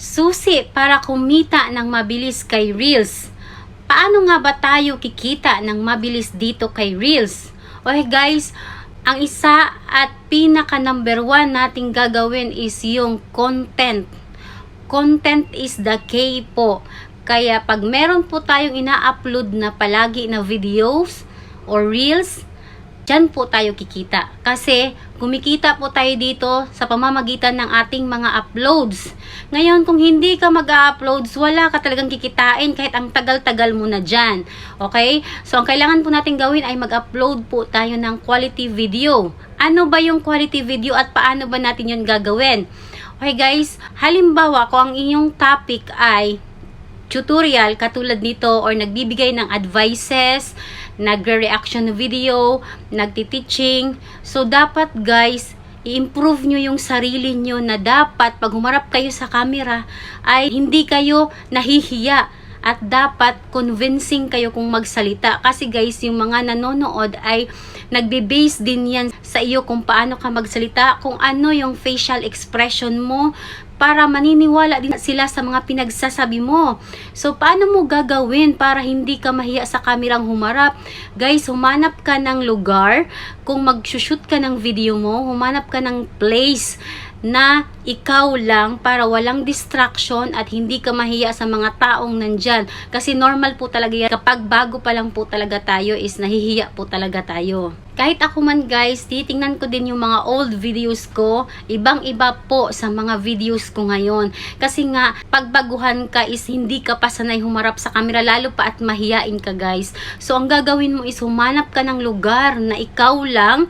Susi para kumita ng mabilis kay Reels. Paano nga ba tayo kikita ng mabilis dito kay Reels? Okay guys, ang isa at pinaka number one nating gagawin is yung content. Content is the key po. Kaya pag meron po tayong ina-upload na palagi na videos or reels, dyan po tayo kikita. Kasi kumikita po tayo dito sa pamamagitan ng ating mga uploads. Ngayon, kung hindi ka mag-uploads, wala ka talagang kikitain kahit ang tagal-tagal mo na dyan. Okay? So, ang kailangan po natin gawin ay mag-upload po tayo ng quality video. Ano ba yung quality video at paano ba natin yun gagawin? Okay guys, halimbawa kung ang inyong topic ay tutorial katulad nito or nagbibigay ng advices, nagre-reaction video, nagti-teaching. So, dapat guys, i-improve nyo yung sarili nyo na dapat pag humarap kayo sa camera ay hindi kayo nahihiya at dapat convincing kayo kung magsalita kasi guys yung mga nanonood ay nagbe-base din yan sa iyo kung paano ka magsalita kung ano yung facial expression mo para maniniwala din sila sa mga pinagsasabi mo. So, paano mo gagawin para hindi ka mahiya sa kamerang humarap? Guys, humanap ka ng lugar. Kung mag-shoot ka ng video mo, humanap ka ng place na ikaw lang para walang distraction at hindi ka mahiya sa mga taong nandyan. Kasi normal po talaga yan. Kapag bago pa lang po talaga tayo is nahihiya po talaga tayo. Kahit ako man guys, titingnan ko din yung mga old videos ko. Ibang iba po sa mga videos ko ngayon. Kasi nga, pagbaguhan ka is hindi ka pa sanay humarap sa camera lalo pa at mahiyain ka guys. So, ang gagawin mo is humanap ka ng lugar na ikaw lang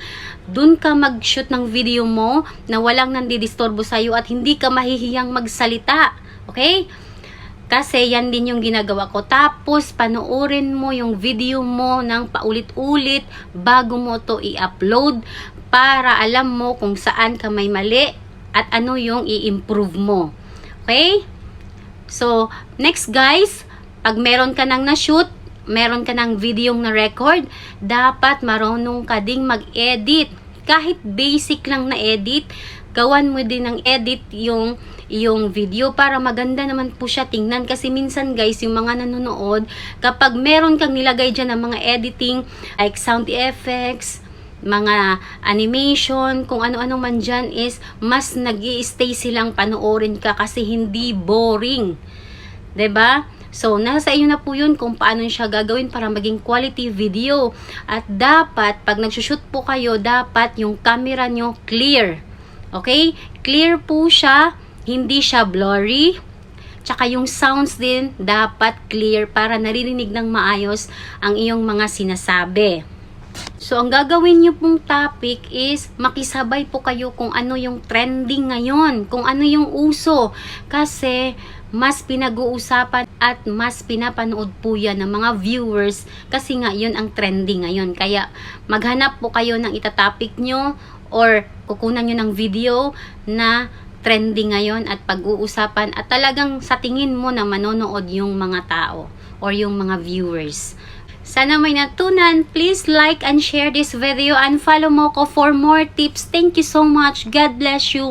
dun ka mag-shoot ng video mo na walang nandidisturbo sa'yo at hindi ka mahihiyang magsalita. Okay? Kasi yan din yung ginagawa ko. Tapos, panoorin mo yung video mo ng paulit-ulit bago mo to i-upload para alam mo kung saan ka may mali at ano yung i-improve mo. Okay? So, next guys, pag meron ka nang na-shoot, meron ka ng video na record, dapat marunong ka ding mag-edit. Kahit basic lang na edit, gawan mo din ng edit yung yung video para maganda naman po siya tingnan kasi minsan guys yung mga nanonood kapag meron kang nilagay dyan ng mga editing like sound effects mga animation, kung ano-ano man dyan is mas nag stay silang panoorin ka kasi hindi boring. ba? So, nasa iyo na po yun kung paano siya gagawin para maging quality video. At dapat, pag nagsushoot po kayo, dapat yung camera nyo clear. Okay? Clear po siya, hindi siya blurry. Tsaka yung sounds din, dapat clear para naririnig ng maayos ang iyong mga sinasabi. So, ang gagawin nyo pong topic is makisabay po kayo kung ano yung trending ngayon, kung ano yung uso. Kasi, mas pinag-uusapan at mas pinapanood po yan ng mga viewers kasi nga yun ang trending ngayon. Kaya maghanap po kayo ng itatopic nyo or kukunan nyo ng video na trending ngayon at pag-uusapan at talagang sa tingin mo na manonood yung mga tao or yung mga viewers. Sana may natunan. Please like and share this video and follow mo ko for more tips. Thank you so much. God bless you.